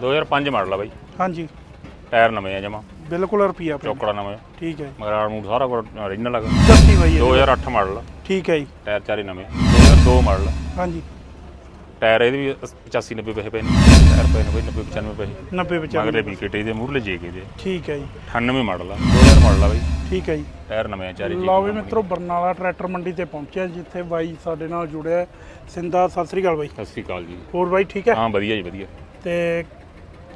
2005 model ਆ ਬਾਈ। ਹਾਂਜੀ। Tyre ਨਵੇਂ ਆ ਜਮਾ। ਬਿਲਕੁਲ ਰੁਪਿਆ ਪਿਆ ਚੌਕੜਾ ਨਵਾਂ। ਠੀਕ ਹੈ। ਮਗਰਾੜ ਮੂਡ ਸਾਰਾ ਕੁਝ ਓਰੀਜਨਲ ਹੈਗਾ ਦੱਸੀ ਬਾਈ ਇਹ। 2008 ਮਾਡਲ ਆ। ਠੀਕ ਹੈ ਜੀ। ਟਾਇਰ ਚਾਰੇ ਨਵੇਂ ਆ। 2002 ਮਾਡਲ ਆ। ਹਾਂਜੀ। ਟਾਇਰ ਇਹਦੇ ਵੀ 85 90 ਪੈਸੇ ਪਏ ਨੇ। ਟਾਇਰ ਪਏ ਨੇ ਬਈ 90 95 ਪੈਸੇ। 90 95 ਮਗਰੇ ਵੀ ਕਿਤੇ ਦੇ ਮੂਰਲੇ ਜੇ ਕੇ ਦੇ ਠੀਕ ਹੈ ਜੀ। 98 ਮਾਡਲ ਆ। 2000 ਮਾਡਲ ਆ ਬਾਈ। ਠੀਕ ਹੈ ਜੀ। ਟਾਇਰ ਨਵੇਂ ਆ ਚਾਰੇ ਜੀ ਲਓ ਵੀ ਮਿੱਤਰੋ ਬਰਨਾਲਾ ਟਰੈਕਟਰ ਮੰਡੀ ਤੇ ਪਹੁੰਚਿਆ ਜਿੱਥੇ ਬਾਈ ਸਾਡੇ ਨਾਲ ਜੁੜਿਆ ਹੈ। ਸਿੰਦਾ ਸਤਿ ਸ੍ਰੀ ਅਕਾਲ ਬਾਈ। ਸਤਿ ਸ਼੍ਰੀ ਅਕਾਲ ਜੀ। ਹੋਰ ਬਾਈ ਠੀਕ ਹੈ? ਹਾਂ ਵਧੀਆ ਜੀ ਵਧੀਆ। ਤੇ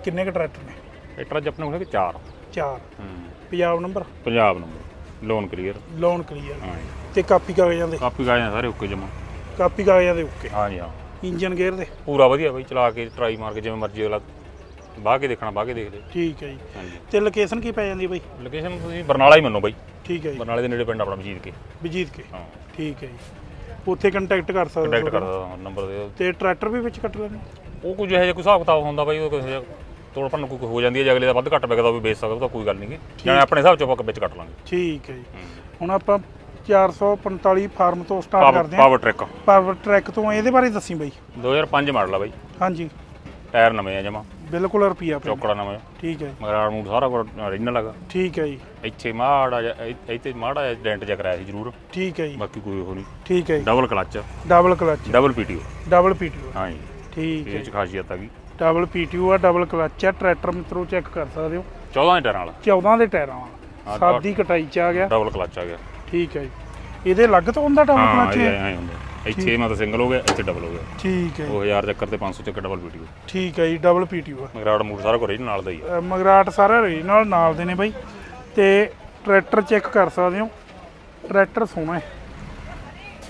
ਕਿੰਨੇ ਕ ਟਰੈਕਟਰ ਨੇ? ਟਰੈਕਟਰ ਅੱਜ ਆਪਣੇ ਕੋਲ ਹੈਗੇ ਚਾਰ। ਚਾਰ। ਹੂੰ। Punjab number? Punjab number. Loan clear. Loan clear. ਹਾਂ ਜੀ। ਤੇ ਕਾਪੀ ਕਾਗਜ਼ਾਂ ਦੇ? ਕਾਪੀ ਗਾਏ ਸਾਰੇ ਓਕੇ ਜਮਾ। ਕਾਪੀ ਕਾਗਜ਼ਾਂ ਦੇ ਓਕੇ? ਹਾਂ ਜੀ ਹਾਂ। ਇੰਜਨ ਗੇਅਰ ਦੇ? ਪੂਰਾ ਵਧੀਆ ਬਾਈ ਚਲਾ ਕੇ ਟਰਾਈ ਮਾਰ ਕੇ ਜਿਵੇਂ ਮਰਜ਼ੀ ਅਗਲਾ ਬਾਹ ਕੇ ਦੇਖਣਾ ਬਾਹ ਕੇ ਦੇਖ ਲੈ ਠੀਕ ਹੈ ਜੀ। ਹਾਂਜੀ ਤੇ ਲੋਕੇਸ਼ਨ ਕੀ ਪੈ ਜਾਂਦੀ ਹੈ ਬਾਈ? ਲੋਕੇਸ਼ਨ ਤੁਸੀਂ ਬਰਨਾਲਾ ਹੀ ਮੰਨੋ ਬਾਈ। ਠੀਕ ਹੈ ਜੀ। ਬਰਨਾਲੇ ਦੇ ਨੇੜੇ ਪਿੰਡ ਆਪਣਾ ਮਜੀਦ ਕੇ। ਬਜੀਤ ਕੇ। ਹਾਂ। ਠੀਕ ਹੈ ਜੀ। ਉੱਥੇ ਕੰਟੈਕਟ ਕਰ ਸਕਦੇ ਕੰਟੈਕਟ ਹੋ ਕਰਦਾ ਨੰਬਰ ਦੇ ਤੇ ਟਰੈਕਟਰ ਵੀ ਵਿੱਚ ਕੱਟ ਲੈਣੇ ਉਹ ਕੁਝ ਇਹੋ ਜਿਹਾ ਕੋਈ ਹਿਸਾਬ ਕਿਤਾਬ ਹੁੰਦਾ ਬਾਈ ਉਹ ਕੁਝ ਜਿਹਾ ਤੋੜ ਭੰਨ ਕੋਈ ਹੋ ਜਾਂਦੀ ਹੈ ਜੇ ਅਗਲੇ ਦਾ ਵੱਧ ਘੱਟ ਵਿਕਦਾ ਉਹ ਵੀ ਵੇਚ ਸਕਦਾ ਉਹ ਤਾਂ ਕੋਈ ਗੱਲ ਨਹੀਂ ਜਾਨੇ ਆਪਣੇ ਹਿਸਾਬ ਚੋਂ ਆਪਾਂ ਵਿੱਚ ਕੱਟ ਲਾਂਗੇ। ਠੀਕ ਹੈ ਜੀ। ਹੁਣ ਆਪਾਂ 445 ਫਾਰਮ ਤੋਂ ਸਟਾਰਟ ਪਾਵਰ ਕਰਦੇ ਹਾਂ। ਪਾਵਰ ਟਰੈਕ ਪਾਵਰ ਟਰੈਕ ਤੋਂ ਇਹਦੇ ਬਾਰੇ ਦੱਸੀ ਬਾਈ। 2005 ਮਾਡਲ ਆ ਬਾਈ। ਹਾਂਜੀ। ਟਾਇਰ ਨਵੇਂ ਆ ਜਮਾ। ਬਿਲਕੁਲ ਰੁਪਿਆ ਪਿਆ ਚੌਕੜਾ ਨਵਾਂ ਠੀਕ ਹੈ ਮਗਰਾੜ ਮੂਡ ਸਾਰਾ ਓਰੀਜਨਲ ਹੈਗਾ। ਠੀਕ ਹੈ ਜੀ। ਇੱਥੇ ਮਾੜਾ ਜਿਹਾ ਇ- ਇੱਥੇ ਮਾੜਾ ਜਿਹਾ ਡੈਂਟ ਜਿਹਾ ਕਰਾਇਆ ਸੀ ਜ਼ਰੂਰ। ਠੀਕ ਹੈ ਜੀ। ਬਾਕੀ ਕੋਈ ਉਹ ਨਹੀਂ। ਠੀਕ ਹੈ ਜੀ। Double clutch double clutch double PTO double PTO ਹਾਂ ਜੀ। ਠੀਕ ਹੈ ਇਹ ਚ ਖਾਸੀਅਤ ਹੈਗੀ ਡਬਲ ਪੀਟੀਓ ਆ ਡਬਲ ਕਲਚ ਆ ਟਰੈਕਟਰ ਮਿੱਤਰੋ ਚੈੱਕ ਕਰ ਸਕਦੇ ਹੋ। 14 ਦੇ ਟਾਇਰਾਂ ਵਾਲਾ। 14 ਦੇ ਟਾਇਰਾਂ ਵਾਲਾ। ਹਾਂ, ਸਾਦੀ ਕਟਾਈ ਚ ਆ ਗਿਆ। ਡਬਲ ਕਲੱਚ ਆ ਗਿਆ। ਠੀਕ ਹੈ ਜੀ। ਇਹਦੇ ਅਲੱਗ ਤੋਂ ਹੁੰਦਾ ਡਬਲ ਹਾਂ ਕਲਚ? ਇਹ ਐਂ ਹੁੰਦਾ। ਇੱਥੇ ਮੈਂ ਤਾਂ ਸਿੰਗਲ ਹੋ ਗਿਆ ਇੱਥੇ ਡਬਲ ਹੋ ਗਿਆ। ਠੀਕ ਹੈ ਜੀ, ਉਹ 1000 ਚੱਕਰ ਤੇ 500 ਚੱਕਰ ਡਬਲ ਪੀਟੀਓ ਠੀਕ ਹੈ ਜੀ ਡਬਲ ਪੀਟੀਓ ਆ। ਮਗਰਾੜ ਮੂਡ ਸਾਰਾ ਕੁਝ ਨਾਲ ਦਾ ਹੀ ਆ। ਅ, ਮਗਰਾਟ ਸਾਰਾ ਰੀ ਨਾਲ ਨਾਲ ਦੇ ਨੇ ਬਾਈ। ਤੇ ਟਰੈਕਟਰ ਚੈੱਕ ਕਰ ਸਕਦੇ ਹੋ। ਟਰੈਕਟਰ ਸੋਹਣਾ ਹੈ।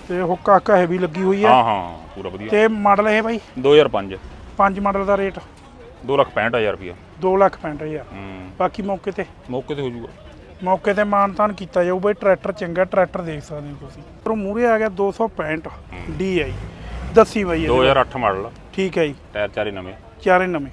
ਤੇ ਹੁੱਕ ਹਾਕਾ ਹੈਵੀ ਲੱਗੀ ਹੋਈ ਹੈ ਹਾਂ ਹਾਂ ਪੂਰਾ ਵਧੀਆ। ਤੇ ਮਾਡਲ ਇਹ ਬਾਈ? 2005 ਪੰਜ ਮਾਡਲ ਦਾ ਰੇਟ 265000 ਰੁਪਇਆ 2 ਲੱਖ 65000 ਹੂੰ। ਬਾਕੀ ਮੌਕੇ ਤੇ? ਮੌਕੇ ਤੇ ਹੋ ਜਾਊਗਾ ਮੌਕੇ ਤੇ ਮਾਨਤਾਨ ਕੀਤਾ ਜਾਊ ਬਈ ਟਰੈਕਟਰ ਚੰਗਾ ਟਰੈਕਟਰ ਦੇਖ ਸਕਦੇ ਹੋ ਤੁਸੀਂ। ਪਰ ਮੂਰੇ ਆ ਗਿਆ 265 DI ਦੱਸੀ ਬਾਈ ਇਹਦੇ 2008 ਮਾਡਲ। ਠੀਕ ਹੈ ਜੀ। ਟਾਇਰ ਚਾਰੇ ਨਵੇਂ। ਚਾਰੇ ਨਵੇਂ।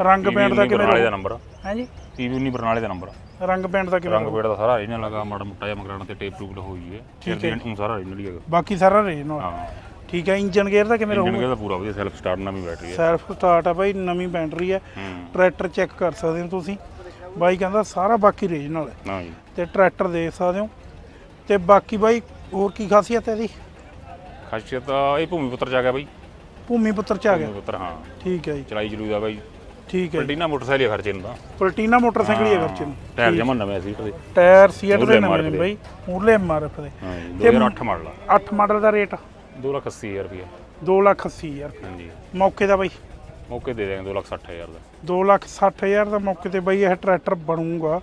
ਰੰਗ ਪੈਂਟ ਦਾ ਕਿਵੇਂ ਬਰਨਾਲੇ ਦਾ ਨੰਬਰ ਹੈ ਜੀ? ਟੀਵੀ ਨਹੀਂ ਬਰਨਾਲੇ ਦਾ ਨੰਬਰ ਰੰਗ ਪੈਂਟ ਦਾ ਕਿਵੇਂ ਰੰਗ ਪੇੜ ਦਾ ਸਾਰਾ ਇਹਨਾਂ ਲਗਾ ਮਾੜਾ ਮੁੱਟਾ ਜਿਹਾ ਮਗਰਾਣਾ ਤੇ ਟੇਪ ਟੂਪ ਹੋਈ ਹੈ। ਠੀਕ ਹੈ। ਸਾਰਾ original ਹੀ ਹੈਗਾ। ਬਾਕੀ ਸਾਰਾ ਰੇਜ ਨਾਲ ਹਾਂ। ਠੀਕ ਹੈ ਇੰਜਨ ਗੇਅਰ ਦਾ ਕਿਵੇਂ ਇੰਜਨ ਦਾ ਪੂਰਾ ਵਧੀਆ ਸੈਲਫ ਸਟਾਰਟ ਨਵੀਂ ਬੈਟਰੀ ਹੈ। ਸੈਲਫ ਸਟਾਰਟ ਆ ਬਾਈ ਨਵੀਂ ਬੈਟਰੀ ਹੈ। ਹੂੰ। ਟਰੈਕਟਰ ਚੈੱਕ ਕਰ ਸਕਦੇ ਹੋ ਤੁਸੀਂ। ਬਾਈ ਕਹਿੰਦਾ ਸਾਰਾ ਬਾਕੀ ਰੇਜ ਨਾਲ ਹੈ। ਨਾ ਜੀ। ਤੇ ਟਰੈਕਟਰ ਦੇਖ ਸਕਦੇ ਹੋ। ਤੇ ਬਾਕੀ ਬਾਈ ਹੋਰ ਕੀ ਖਾਸੀਅਤ ਹੈ ਇਹਦੀ? ਖਾਸੀਅਤ ਤਾਂ ਇਹ ਭੂਮੀ ਪੁੱਤਰ ਚ ਆ ਗਿਆ ਬਾਈ। ਭੂਮੀ ਪੁੱਤਰ ਚ ਆ ਗਿਆ? ਭੂਮੀ ਪੁੱਤਰ ਹਾਂ। ਠੀਕ ਹੈ ਜੀ। ਚਲਾਈ ਚਲੂ ਦਾ ਬਾਈ। ਠੀਕ ਹੈ ਜੀ। ਪਲਟੀਨਾ ਮੋਟਰਸਾਈਕਲ ਹੀ ਆ ਖਰਚੇ ਨੂੰ ਤਾਂ। ਪਲਟੀਨਾ ਮੋਟਰਸਾਈਕਲ ਹੀ ਹੈ। ਖਰਚੇ ਨੂੰ। ਟਾਇਰ ਜਮਾ ਨਵੇਂ ਸੀਟ ਦੇ। ਟਾਇਰ ਸੀਟ ਦੇ ਮੂਹਰਲੇ ਨਵੇਂ ਨੇ MRF ਬਾਈ। ਮੂਰਲੇ ਐਮਆਰਐਫ ਦੇ। ਹਾਂ ਜੀ 2008 ਮਾਡਲ ਆ। 8 ਮਾਡਲ ਦਾ ਰੇਟ 280000 ਰੁਪਏ 2 ਲੱਖ 80 ਹਜ਼ਾਰ ਹਾਂਜੀ। ਮੌਕੇ ਦਾ ਬਾਈ? ਮੌਕੇ ਦੇ ਦੇਵਾਂਗੇ 260000 ਦਾ। 2 ਲੱਖ 60 ਹਜ਼ਾਰ ਦਾ ਮੌਕੇ ਤੇ ਬਾਈ ਇਹ ਟਰੈਕਟਰ ਬਣੂਗਾ।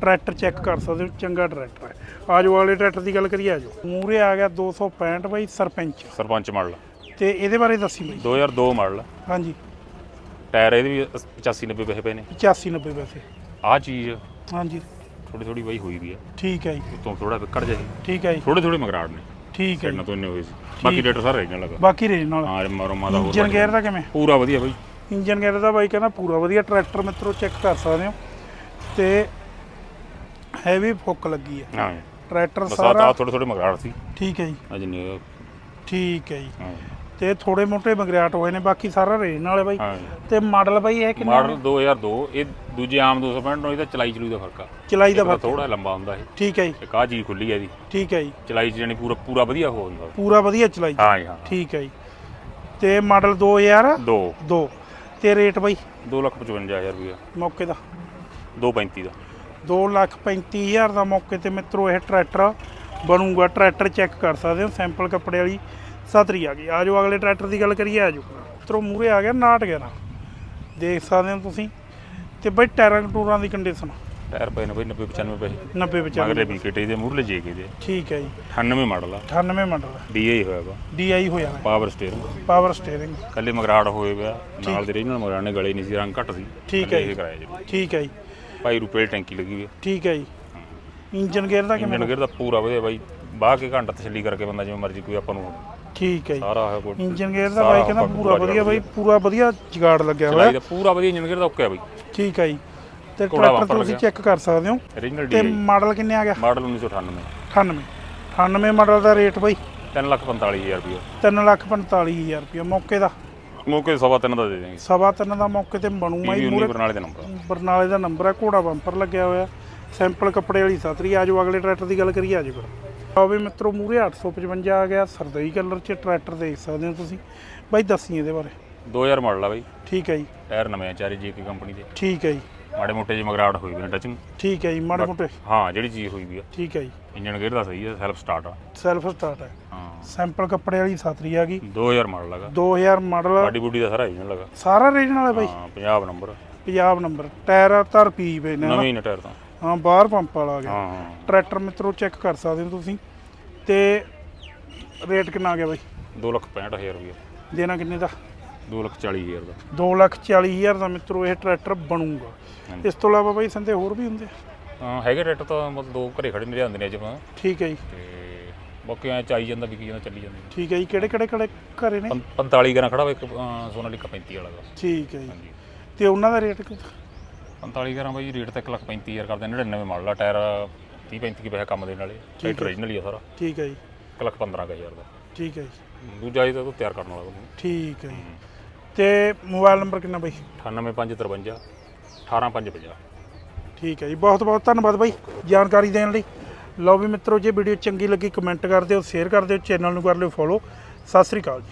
ਟਰੈਕਟਰ ਚੈੱਕ ਕਰ ਸਕਦੇ ਹੋ ਚੰਗਾ ਟਰੈਕਟਰ ਹੈ। ਆਜੋ ਵਾਲੇ ਟਰੈਕਟਰ ਦੀ ਗੱਲ ਕਰੀਏ ਆਜੋ ਮੂਰੇ ਆ ਗਿਆ 265 ਬਾਈ ਸਰਪੰਚ। ਸਰਪੰਚ ਮਾਡਲ। ਤੇ ਇਹਦੇ ਬਾਰੇ ਦੱਸੀ ਬਾਈ। 2002 ਮਾਡਲ। ਹਾਂਜੀ। ਟਾਇਰ ਇਹਦੇ ਵੀ 85 90 ਪੈਸੇ ਪਏ ਨੇ। 85 90 ਪੈਸੇ। ਆਹ ਚੀਜ਼ ਹਾਂਜੀ। ਥੋੜੀ ਥੋੜੀ ਬਾਈ ਹੋਈ ਵੀ ਹੈ। ਠੀਕ ਹੈ ਜੀ। ਉਤੋਂ ਥੋੜਾ ਵਿਕੜ ਜਾਈ ਠੀਕ ਹੈ ਜੀ। ਥੋੜੇ ਥੋੜੇ ਮਗਰਾੜ ਨੇ। ਠੀਕ ਹੈ ਜੀ। ਕਿੰਨਾ ਤੋਂ ਇੰਨੇ ਸੀ। ਬਾਕੀ ਰੇਟ ਸਾਰਾ ਰਹਿਣ ਲੱਗਾ ਬਾਕੀ ਰੇਂਜ ਨਾਲ। ਹਾਂ ਮਰੋ ਮਾਦਾ ਹੋਰ ਇੰਜਨ ਗੇਅਰ ਦਾ ਕਿਵੇਂ? ਪੂਰਾ ਵਧੀਆ ਬਾਈ। ਇੰਜਨ ਗੇਅਰ ਦਾ ਬਾਈ ਕਹਿੰਦਾ ਪੂਰਾ ਵਧੀਆ। ਟਰੈਕਟਰ ਮਿੱਤਰੋ ਚੈੱਕ ਕਰ ਸਕਦੇ ਹੋ। ਤੇ ਹੈਵੀ ਫੁੱਕ ਲੱਗੀ ਹੈ। ਹਾਂ। ਟਰੈਕਟਰ ਬਸ ਆ ਸਾਰਾ ਥੋੜੇ ਥੋੜੇ ਮਗਰਾੜ ਸੀ। ਠੀਕ ਹੈ ਜੀ। ਅਜ ਨਹੀਂ ਠੀਕ ਹੈ ਜੀ। ਹਾਂ। ਤੇ ਥੋੜੇ ਮੋਟੇ ਬਗਰਿਆਟ ਹੋਏ ਨੇ ਬਾਕੀ ਸਾਰਾ ਰੇਂਜ ਨਾਲ ਹੈ ਬਾਈ ਤੇ ਮਾਡਲ ਬਾਈ ਇਹ ਕਿੰਨਾ ਮਾਡਲ 2002 ਇਹ ਦੂਜੇ ਆਮ 265 ਨਾਲ ਇਹਦਾ ਚਲਾਈ ਚਲੂ ਦਾ ਫ਼ਰਕ ਆ। ਚਲਾਈ ਦਾ ਫ਼ਰਕ ਥੋੜਾ ਲੰਬਾ ਹੁੰਦਾ ਇਹ। ਠੀਕ ਹੈ ਜੀ। ਇੱਕ ਆ ਚੀਜ਼ ਖੁੱਲੀ ਹੈ ਇਹਦੀ। ਠੀਕ ਹੈ ਜੀ। ਚਲਾਈ ਚ ਜਾਨੀ ਪੂਰਾ ਪੂਰਾ ਵਧੀਆ ਹੋ ਜਾਂਦਾ ਪੂਰਾ ਵਧੀਆ ਚਲਾਈ। ਹਾਂ ਜੀ ਹਾਂ। ਠੀਕ ਹੈ ਜੀ। ਤੇ ਮਾਡਲ 2002 ਦੋ। ਤੇ ਰੇਟ ਬਾਈ? 255000 ਰੁਪਏ ਮੌਕੇ ਦਾ। 235 ਦਾ। 2 ਲੱਖ 35000 ਦਾ ਮੌਕੇ ਤੇ ਮਿੱਤਰੋ ਇਹ ਟਰੈਕਟਰ ਬਣੂਗਾ। ਟਰੈਕਟਰ ਚੈੱਕ ਕਰ ਸਕਦੇ ਹੋ ਸੈਂਪਲ ਕੱਪੜੇ ਵਾਲੀ। ਸਤਰੀ ਆ ਗਈ। ਆਜੋ ਅਗਲੇ ਟਰੈਕਟਰ ਦੀ ਗੱਲ ਕਰੀਏ ਆਜੋ। ਮਿੱਤਰੋ ਮੂਰੇ ਆ ਗਿਆ 911 ਦੇਖ ਸਕਦੇ ਹੋ ਤੁਸੀਂ। ਤੇ ਬਈ ਟਾਇਰਾਂ ਟੂਰਾਂ ਦੀ ਕੰਡੀਸ਼ਨ ਟਾਇਰ ਪਏ ਨੇ ਬਈ 90 95 ਪੈਸੇ 90 95 ਮਗਰੇ ਵੀ ਕਿਤੇ ਦੇ ਮੂਰਲੇ ਜੇ ਕੇ ਦੇ ਠੀਕ ਹੈ ਜੀ। 98 ਮਾਡਲ ਆ। 98 ਮਾਡਲ ਡੀਏ ਹੋਇਆ ਵਾ। ਡੀਆਈ ਹੋਇਆ ਹੈ ਪਾਵਰ ਸਟੀਅਰਿੰਗ ਪਾਵਰ ਸਟੀਅਰਿੰਗ ਕੱਲੇ ਮਗਰਾੜ ਹੋਏ ਪਿਆ ਨਾਲ ਦੇ ਰੀਜਨਲ ਮਗਰਾੜ ਨੇ ਗਲੇ ਨਹੀਂ ਸੀ ਰੰਗ ਘੱਟ ਸੀ। ਠੀਕ ਹੈ ਇਹ ਕਰਾਇਆ ਜੀ। ਠੀਕ ਹੈ ਜੀ। ਭਾਈ ਰੁਪਏ ਟੈਂਕੀ ਲੱਗੀ ਹੋਈ ਠੀਕ ਹੈ ਜੀ। ਇੰਜਨ ਗੇਅਰ ਦਾ ਕਿਵੇਂ ਇੰਜਨ ਗੇਅਰ ਦਾ ਪੂਰਾ ਵਧੀਆ ਬਾਈ। ਬਾਹ ਕੇ ਘੰਟਾ ਤਸੱਲੀ ਕਰਕੇ ਬੰਦਾ ਜਿਵੇਂ ਮਰਜ਼ੀ ਕੋਈ ਆਪਾਂ ਨੂੰ ਠੀਕ ਹੈ ਜੀ। ਸਾਰਾ ਹੈ ਕੋਈ ਇੰਜਨ ਗੇਅਰ ਦਾ ਬਾਈ ਕਹਿੰਦਾ ਪੂਰਾ ਵਧੀਆ ਬਾਈ ਪੂਰਾ ਵਧੀਆ ਜਗਾੜ ਲੱਗਿਆ ਹੋਇਆ। ਦਾ ਪੂਰਾ ਵਧੀਆ ਇੰਜਨ ਗੇਅਰ ਦਾ ਓਕੇ ਆ ਬਾਈ। ਠੀਕ ਹੈ ਜੀ। ਤੇ ਟਰੈਕਟਰ ਤੁਸੀਂ। ਚੈੱਕ ਕਰ ਸਕਦੇ ਹੋ। ਤੇ ਮਾਡਲ ਕਿੰਨੇ ਆ ਗਿਆ? ਮਾਡਲ 1998 98 98 ਮਾਡਲ ਦਾ ਰੇਟ ਬਾਈ? 345000 ਰੁਪਏ 345000 ਰੁਪਏ ਮੌਕੇ ਦਾ। ਮੌਕੇ ਸਵਾ ਤਿੰਨ ਦਾ ਦੇ ਦੇਣਗੇ। ਸਵਾ ਤਿੰਨ ਦਾ ਮੌਕੇ ਤੇ ਜੀ 19 ਮੂਰੇ ਬਰਨਾਲੇ ਦਾ ਨੰਬਰ ਬਰਨਾਲੇ ਦਾ ਨੰਬਰ ਹੈ ਘੋੜਾ ਬੰਪਰ ਲੱਗਿਆ ਹੋਇਆ। ਸੈਂਪਲ ਕੱਪੜੇ ਵਾਲੀ ਸਾਤਰੀ ਆਜੋ ਅਗਲੇ ਟਰੈਕਟਰ ਦੀ ਗੱਲ ਕਰੀਏ ਆਜੋ ਫਿਰ। ਆਓ ਵੀ ਮਿੱਤਰੋ ਮੂਰੇ 855 ਆ ਗਿਆ ਸਰਦਈ ਕਲਰ 'ਚ ਟਰੈਕਟਰ ਦੇਖ ਸਕਦੇ ਹੋ ਤੁਸੀਂ। ਬਾਈ ਦੱਸੀ ਇਹਦੇ ਬਾਰੇ। 2000 ਮਾਡਲ ਆ ਬਾਈ। ਠੀਕ ਹੈ ਜੀ। ਟਾਇਰ ਨਵੇਂ ਆ ਚਾਰੇ ਜੀ ਕੰਪਨੀ ਦੇ। ਠੀਕ ਹੈ ਜੀ। ਮਾੜੇ ਮੋਟੇ ਜਿਹੇ ਮਗਰਾਟ ਹੋਈ ਵੀ ਨੇ ਟਚਿੰਗ ਠੀਕ ਹੈ ਜੀ ਮਾੜੇ ਮੋਟੇ। ਹਾਂ ਜਿਹੜੀ ਚੀਜ਼ ਹੋਈ ਵੀ ਆ। ਠੀਕ ਹੈ ਜੀ। ਇੰਜਨ ਗੇਅਰ ਦਾ ਸਹੀ ਹੈ ਸੈਲਫ ਸਟਾਰਟ ਆ। ਸੈਲਫ ਸਟਾਰਟ ਹੈ ਹਾਂ। ਸੈਂਪਲ ਕੱਪੜੇ ਵਾਲੀ ਸਾਤਰੀ ਆ ਗਈ। 2000 ਮਾਡਲ ਲਗਾ 2000 ਮਾਡਲ। ਬਾਡੀ ਬੂਡੀ ਦਾ ਸਾਰਾ ਇੰਜਨ ਲਗਾ ਸਾਰਾ ਰੀਜਨਲ ਹੈ ਬਾਈ। ਹਾਂ Punjab number Punjab number tyre ਧਰ ਪੀ ਪਏ ਨੇ। ਨਵੇਂ ਨੇ ਟਾਇਰ ਤਾਂ। ਹਾਂ ਬਾਹਰ ਪੰਪ ਵਾਲਾ ਆ ਗਿਆ। ਹਾਂ ਟਰੈਕਟਰ ਮਿੱਤਰੋ ਚੈੱਕ ਕਰ ਸਕਦੇ ਹੋ ਤੁਸੀਂ। ਤੇ ਰੇਟ ਕਿੰਨਾ ਆ ਗਿਆ ਬਾਈ? 265000 ਰੁਪਏ ਦੇਣਾ ਕਿੰਨੇ ਦਾ? 240000 ਦਾ। 240000 ਦਾ ਮਿੱਤਰੋ ਇਹ ਟਰੈਕਟਰ ਬਣੂਗਾ। ਹਾਂਜੀ। ਇਸ ਤੋਂ ਇਲਾਵਾ ਬਾਈ ਸੰਦੇ ਹੋਰ ਵੀ ਹੁੰਦੇ? ਆ? ਹਾਂ ਹੈਗੇ ਰੇਟ ਤਾਂ ਮਤਲਬ ਦੋ ਘਰੇ ਖੜੇ ਨੇ ਜਾਂਦੇ ਨੇ ਅੱਜ ਆਪਾਂ। ਠੀਕ ਹੈ ਜੀ। ਤੇ ਬਾਕੀ ਐ ਚਾਈ ਜਾਂਦਾ ਵਿਕੀ ਜਾਂਦਾ ਚੱਲੀ ਜਾਂਦਾ। ਠੀਕ ਹੈ ਜੀ। ਕਿਹੜੇ ਕਿਹੜੇ ਕਿਹੜੇ ਘਰੇ ਨੇ? 45 ਗਰਾਂ ਖੜਾ ਵਾ ਇੱਕ ਸੋਨਾਲੀਕਾ 35 ਵਾਲਾ ਦਾ। ਠੀਕ ਹੈ ਜੀ। ਹਾਂਜੀ। ਤੇ ਉਹਨਾਂ ਦਾ ਰੇਟ ਕਿੰਨਾ? 45 ਗਰਾਂ ਬਾਈ ਰੇਟ ਤਾਂ 1 ਲੱਖ 35000 ਕਰਦੇ ਨੇ 99 ਮਾਡਲ ਆ ਟਾਇਰ 30 35 ਕੀ ਪੈਸੇ ਕੰਮ ਦੇਣ ਵਾਲੇ ਓਰੀਜਨਲ ਹੀ ਆ ਸਾਰਾ। ਠੀਕ ਹੈ ਜੀ। 1 ਲੱਖ 15000 ਦਾ। ਠੀਕ ਹੈ ਜੀ। ਦੂਜਾ ਇਹਦਾ ਤਾਂ ਤਿਆਰ ਕਰਨ ਵਾਲਾ ਤੁਹਾਨੂੰ ਠੀਕ ਹੈ ਜੀ। ਤੇ ਮੋਬਾਈਲ ਨੰਬਰ ਕਿੰਨਾ ਬਾਈ? 98553 18550 ਠੀਕ ਹੈ ਜੀ ਬਹੁਤ ਬਹੁਤ ਧੰਨਵਾਦ ਬਾਈ ਜਾਣਕਾਰੀ ਦੇਣ ਲਈ। ਲਓ ਵੀ ਮਿੱਤਰੋ ਜੇ ਵੀਡੀਓ ਚੰਗੀ ਲੱਗੀ ਕਮੈਂਟ ਕਰ ਦਿਓ ਸ਼ੇਅਰ ਕਰ ਦਿਓ ਚੈਨਲ ਨੂੰ ਕਰ ਲਿਓ ਫੋਲੋ ਸਤਿ ਸ੍ਰੀ ਅਕਾਲ ਜੀ।